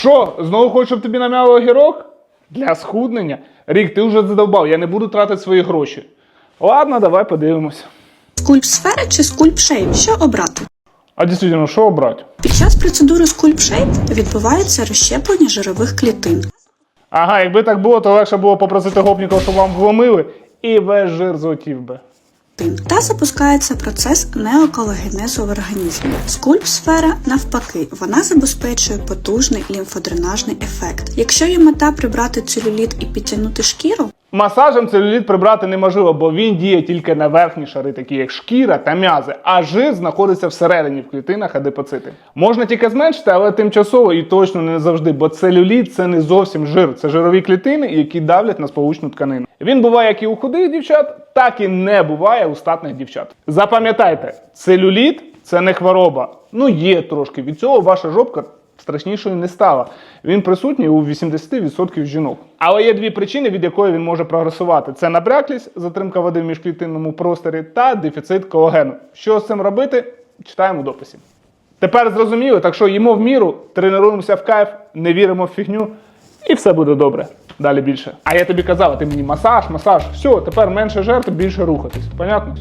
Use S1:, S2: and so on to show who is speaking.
S1: Що, знову хочеш, щоб тобі намяли огірок? Для схуднення? Рік, ти вже задовбав, я не буду тратити свої гроші. Ладно, давай подивимося.
S2: Скульпсфера чи скульпшейп? Що обрати?
S1: А дійсно, що обрати?
S2: Під час процедури скульпшейп відбувається розщеплення жирових клітин.
S1: Ага, якби так було, то легше було попросити гопніків, щоб вам вломили, і весь жир злетів би.
S2: Та запускається процес неокологенезу в організмі. Скульпсфера, навпаки, вона забезпечує потужний лімфодренажний ефект. Якщо є мета прибрати целюліт і підтягнути шкіру,
S1: Масажем целюліт прибрати неможливо, бо він діє тільки на верхні шари, такі як шкіра та м'язи, а жир знаходиться всередині в клітинах адипоцити. Можна тільки зменшити, але тимчасово і точно не завжди, бо целюліт це не зовсім жир, це жирові клітини, які давлять на сполучну тканину. Він буває як і у худих дівчат, так і не буває у статних дівчат. Запам'ятайте, целюліт це не хвороба. Ну є трошки. Від цього ваша жопка страшнішою не стала. Він присутній у 80% жінок. Але є дві причини, від якої він може прогресувати: це набряклість, затримка води в міжклітинному просторі та дефіцит колагену. Що з цим робити? Читаємо у дописі. Тепер зрозуміли, так що їмо в міру, тренуємося в кайф, не віримо в фігню, і все буде добре. Далі більше. А я тобі казав, ти мені масаж, масаж. Все, тепер менше жертв, більше рухатись. Понятно?